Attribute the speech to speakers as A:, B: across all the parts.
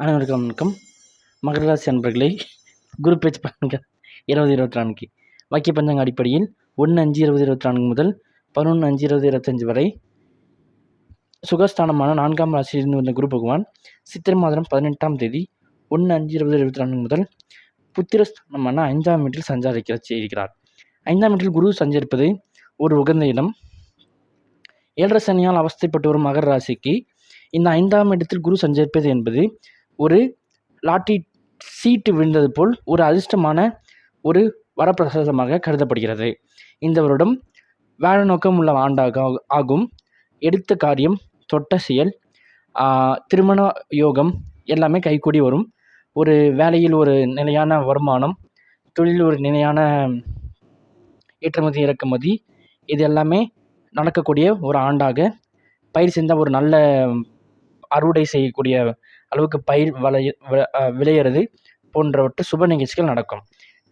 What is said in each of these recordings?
A: அனைவருக்கும் வணக்கம். மகர ராசி அன்பர்களே குரு பேச்சு பண்ணுங்க இருபது இருபத்தி நான்கு. வாக்கிய பஞ்சாங்க அடிப்படையில் ஒன்று அஞ்சு இருபது இருபத்தி நான்கு முதல் பதினொன்று அஞ்சு இருபது இருபத்தஞ்சு வரை சுகஸ்தானமான நான்காம் ராசியிலிருந்து வந்த குரு பகவான் சித்திரை மாதம் பதினெட்டாம் தேதி ஒன்று அஞ்சு இருபது இருபத்தி நான்கு முதல் புத்திரஸ்தானமான ஐந்தாம் வீட்டில் சஞ்சாரிக்க செய்கிறார். ஐந்தாம் வீட்டில் குரு சஞ்சரிப்பது ஒரு உகந்த இடம். ஏழரை சனியால் அவஸ்தைப்பட்டு வரும் மகர ராசிக்கு இந்த ஐந்தாம் இடத்தில் குரு சஞ்சரிப்பது என்பது ஒரு லாட்டரி சீட்டு விழுந்தது போல் ஒரு அதிர்ஷ்டமான ஒரு வரப்பிரசாதமாக கருதப்படுகிறது. இந்த வருடம் வேலை நோக்கம் உள்ள ஆண்டாக ஆகும். எடுத்த காரியம் தொட்ட செயல் திருமண யோகம் எல்லாமே கைகூடி வரும். ஒரு வேலையில் ஒரு நிலையான வருமானம் தொழில் ஒரு நிலையான ஏற்றுமதி இறக்குமதி இது எல்லாமே நடக்கக்கூடிய ஒரு ஆண்டாக பயிர் செஞ்சால் ஒரு நல்ல அறுவடை செய்யக்கூடிய அளவுக்கு பயிர் வளைய வ- விளையிறது போன்றவற்றை சுப நிகழ்ச்சிகள் நடக்கும்.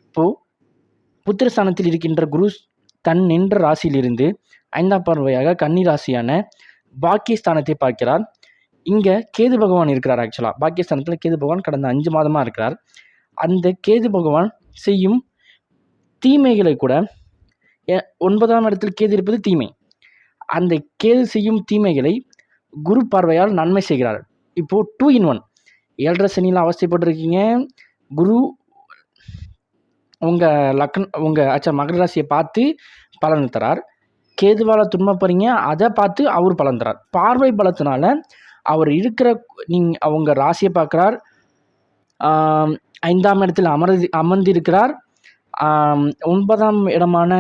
A: இப்போது புத்திரஸ்தானத்தில் இருக்கின்ற குரு தன் நின்ற ராசியிலிருந்து ஐந்தாம் பார்வையாக கன்னி ராசியான பாக்கியஸ்தானத்தை பார்க்கிறார். இங்கே கேது பகவான் இருக்கிறார் ஆக்சுவலாக பாக்கியஸ்தானத்தில் கேது பகவான் கடந்த அஞ்சு மாதமாக இருக்கிறார். அந்த கேது பகவான் செய்யும் தீமைகளை கூட எ- ஒன்பதாம் இடத்தில் கேது இருப்பது தீமை. அந்த கேது செய்யும் தீமைகளை குரு பார்வையால் நன்மை செய்கிறார். இப்போது டூ இன் ஒன் ஏழரை சனியில் அவஸ்தைப்பட்டிருக்கீங்க. குரு உங்கள் லக்ன உங்கள் அச்சா மகர ராசியை பார்த்து பலன் தரார். கேதுவால் துன்பப்படுறீங்க அதை பார்த்து அவர் பலன் தரார். பார்வை பலத்தினால அவர் இருக்கிற நீங்கள் அவங்க ராசியை பார்க்குறார். ஐந்தாம் இடத்தில் அமர்ந்து அமர்ந்திருக்கிறார். ஒன்பதாம் இடமான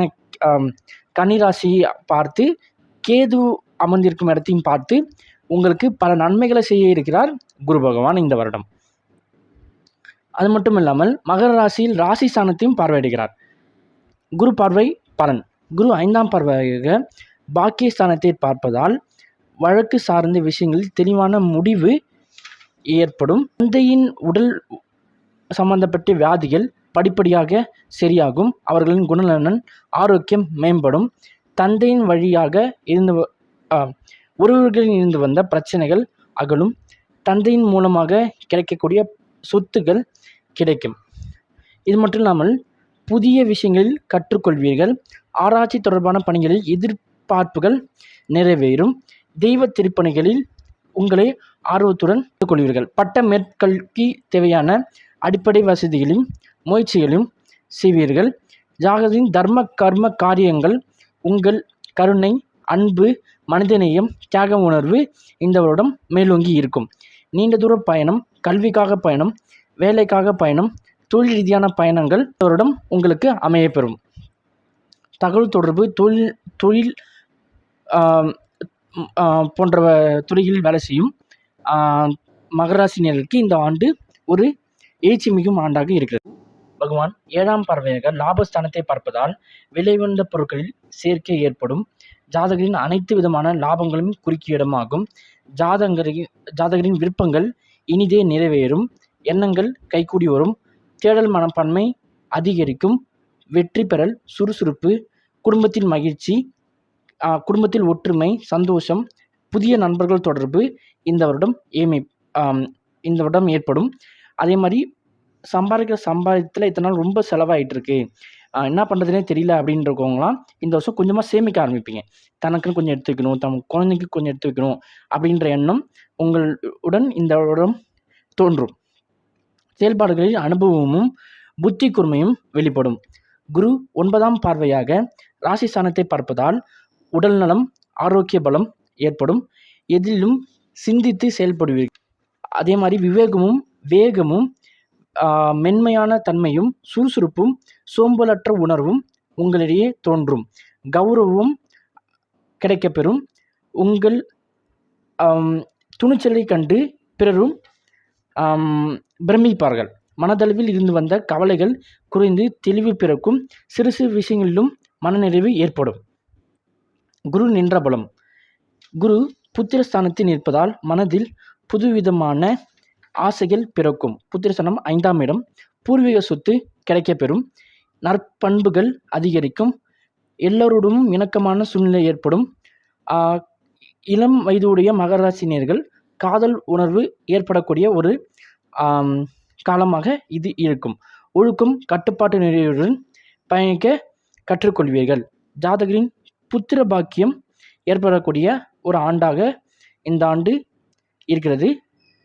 A: கன்னி ராசியை பார்த்து கேது அமர்ந்திருக்கும் இடத்தையும் பார்த்து உங்களுக்கு பல நன்மைகளை செய்ய இருக்கிறார் குரு பகவான் இந்த வருடம். அது மட்டும் இல்லாமல் மகர ராசியில் ராசி ஸ்தானத்தையும் பார்வையிடுகிறார். குரு பார்வை பலன். குரு ஐந்தாம் பார்வையாக பாக்கிய ஸ்தானத்தை பார்ப்பதால் வழக்கு சார்ந்த விஷயங்களில் தெளிவான முடிவு ஏற்படும். தந்தையின் உடல் சம்பந்தப்பட்ட வியாதிகள் படிப்படியாக சரியாகும். அவர்களின் குணநலன் ஆரோக்கியம் மேம்படும். தந்தையின் வழியாக இருந்து உறவுகளில் இருந்து வந்த பிரச்சனைகள் அகலும். தந்தையின் மூலமாக கிடைக்கக்கூடிய சொத்துகள் கிடைக்கும். இது மட்டும் இல்லாமல் புதிய விஷயங்களில் கற்றுக்கொள்வீர்கள். ஆராய்ச்சி தொடர்பான பணிகளில் எதிர்பார்ப்புகள் நிறைவேறும். தெய்வ திருப்பணிகளில் உங்களை ஆர்வத்துடன் கொள்வீர்கள் பட்ட மேற்கல்வி தேவையான அடிப்படை வசதிகளையும் முயற்சிகளையும் செய்வீர்கள். ஜாகதின் தர்ம கர்ம காரியங்கள் உங்கள் கருணை அன்பு மனிதநேயம் தியாக உணர்வு இந்த வருடம் மேலோங்கி இருக்கும். நீண்ட தூர பயணம் கல்விக்காக பயணம் வேலைக்காக பயணம் தொழில் ரீதியான பயணங்கள் இந்த வருடம் உங்களுக்கு அமையப்பெறும். தகவல் தொடர்பு தொழில் தொழில் போன்ற துறைகளில் வேலை செய்யும் மகராசினியர்களுக்கு இந்த ஆண்டு ஒரு எழுச்சி மிகும் ஆண்டாக இருக்கிறது. பகவான் ஏழாம் பார்வையாக லாபஸ்தானத்தை பார்ப்பதால் விலைவந்த பொருட்களில் சேர்க்கை ஏற்படும். ஜாதகரின் அனைத்து விதமான லாபங்களும் குறுக்கிய இடமாகும் ஜாதகரின் ஜாதகரின் விருப்பங்கள் இனிதே நிறைவேறும். எண்ணங்கள் கைகூடி வரும் தேடல் மனப்பான்மை அதிகரிக்கும். வெற்றி பெறல் சுறுசுறுப்பு. குடும்பத்தில் மகிழ்ச்சி குடும்பத்தில் ஒற்றுமை சந்தோஷம் புதிய நண்பர்கள் தொடர்பு இந்த வருடம் ஏமை இந்த வருடம் ஏற்படும். அதே மாதிரி சம்பாதிக்கிற சம்பாதியத்தில் இத்தனை நாள் ரொம்ப செலவாயிட்டு இருக்கு என்ன பண்ணுறதுனே தெரியல அப்படின்றவங்களாம் இந்த வருஷம் கொஞ்சமாக சேமிக்க ஆரம்பிப்பீங்க. தனக்குன்னு கொஞ்சம் எடுத்து வைக்கணும் தம் குழந்தைக்கு கொஞ்சம் எடுத்து வைக்கணும் அப்படின்ற எண்ணம் உங்கள் உடன் இந்த வருடம் தோன்றும். செயல்பாடுகளில் அனுபவமும் புத்தி கூர்மையும் வெளிப்படும். குரு ஒன்பதாம் பார்வையாக ராசி ஸ்தானத்தை பார்ப்பதால் உடல் நலம் ஆரோக்கிய பலம் ஏற்படும். எதிலும் சிந்தித்து செயல்படுவீர்கள் அதே மாதிரி விவேகமும் வேகமும் மென்மையான தன்மையும் சுறுசுறுப்பும் சோம்பலற்ற உணர்வும் உங்களிடையே தோன்றும். கௌரவம் கிடைக்கப்பெறும். உங்கள் துணிச்சலை கண்டு பிறரும் பிரமிப்பார்கள். மனதளவில் இருந்து வந்த கவலைகள் குறைந்து தெளிவு பிறக்கும். சிறு சிறு விஷயங்களிலும் மனநிறைவு ஏற்படும். குரு நின்ற பலம். குரு புத்திரஸ்தானத்தில் நிற்பதால் மனதில் புதுவிதமான ஆசைகள் பிறக்கும். புத்திரசனம் ஐந்தாம் இடம். பூர்வீக சொத்து கிடைக்கப்பெறும். நற்பண்புகள் அதிகரிக்கும். எல்லோருடனும் இணக்கமான சூழ்நிலை ஏற்படும். இளம் வயதுடைய மகராசினியர்கள் காதல் உணர்வு ஏற்படக்கூடிய ஒரு காலமாக இது இருக்கும். ஒழுக்கம் கட்டுப்பாட்டு நிறைவுடன் பயணிக்க கற்றுக்கொள்வீர்கள். ஜாதகரின் புத்திர பாக்கியம் ஏற்படக்கூடிய ஒரு ஆண்டாக இந்த ஆண்டு இருக்கிறது.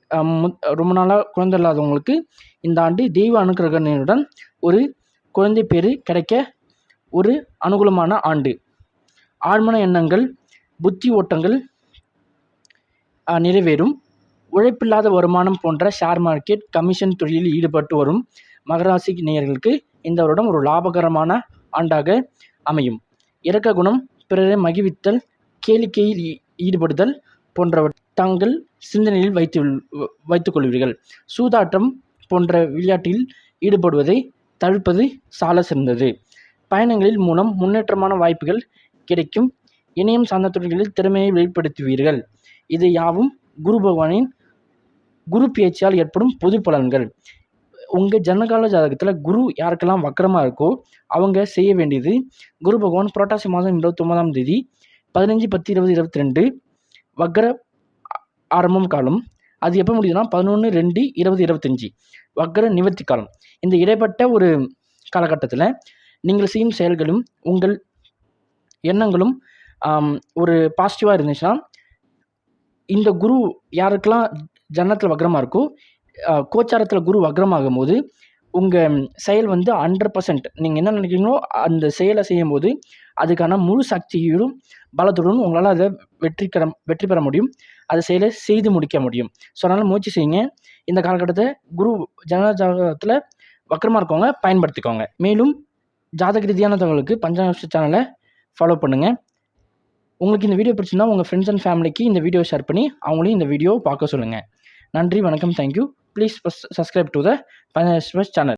A: ரொம்ப நாளாக குழந்தை இல்லாதவங்களுக்கு இந்த ஆண்டு தெய்வ அனுக்கிரகனுடன் ஒரு குழந்தை பேர் கிடைக்க ஒரு அனுகூலமான ஆண்டு. ஆழ்மன எண்ணங்கள் புத்தி ஓட்டங்கள் நிறைவேறும். உழைப்பில்லாத வருமானம் போன்ற ஷேர் மார்க்கெட் கமிஷன் தொழிலில் ஈடுபட்டு வரும் மகராசி நேயர்களுக்கு இந்த வருடம் ஒரு லாபகரமான ஆண்டாக அமையும். இறக்க குணம் பிறரை மகிழ்வித்தல் கேளிக்கையில் ஈ- ஈடுபடுதல் போன்றவற்றை தங்கள் சிந்தனையில் வைத்து வைத்துக் கொள்வீர்கள். சூதாட்டம் போன்ற விளையாட்டில் ஈடுபடுவதை தவிர்ப்பது சால சிறந்தது. பயணங்களில் மூலம் முன்னேற்றமான வாய்ப்புகள் கிடைக்கும். இணையம் சார்ந்த தொழில்களில் திறமையை வெளிப்படுத்துவீர்கள். இது யாவும் குரு பகவானின் குரு பேச்சால் ஏற்படும் பொது பலன்கள். உங்கள் ஜனகால ஜாதகத்தில் குரு யாருக்கெல்லாம் வக்கரமாக இருக்கோ அவங்க செய்ய வேண்டியது குரு பகவான் புரட்டாசி மாதம் இருபத்தொம்பதாம் தேதி பதினஞ்சு பத்து இருபது இருபத்தி ரெண்டு வக்கர ஆரம்பம் காலம். அது எப்போ முடியுதுன்னா பதினொன்று ரெண்டு இருபது இருபத்தஞ்சி. வக்கர நிவர்த்தி காலம். இந்த இடைப்பட்ட ஒரு காலகட்டத்தில் நீங்கள் செய்யும் செயல்களும் உங்கள் எண்ணங்களும் ஒரு பாசிட்டிவாக இருந்துச்சுன்னா இந்த குரு யாருக்கெல்லாம் ஜன்னத்தில் வக்ரமாக இருக்கோ கோச்சாரத்தில் குரு வக்ரமாகும் போது உங்கள் செயல் வந்து ஹண்ட்ரட் பர்சன்ட் நீங்கள் என்ன நினைக்கிறீங்களோ அந்த செயலை செய்யும்போது அதுக்கான முழு சக்தியோடும் பலத்துடன் உங்களால் அதை வெற்றிகர வெற்றி பெற முடியும். அதை செயலை செய்து முடிக்க முடியும். ஸோ அதனால் முயற்சி செய்யுங்க. இந்த காலகட்டத்தை குரு ஜன ஜாதகத்தில் வக்கரமாக இருக்கவங்க பயன்படுத்திக்கோங்க. மேலும் ஜாதக ரீதியான தகவலுக்கு பஞ்சாங்க சேனலை ஃபாலோ பண்ணுங்கள் உங்களுக்கு இந்த வீடியோ பிடிச்சிருந்தா உங்கள் ஃப்ரெண்ட்ஸ் அண்ட் ஃபேமிலிக்கு இந்த வீடியோ ஷேர் பண்ணி அவங்களையும் இந்த வீடியோ பார்க்க சொல்லுங்கள் நன்றி வணக்கம் thank you please subscribe to the Panchanga channel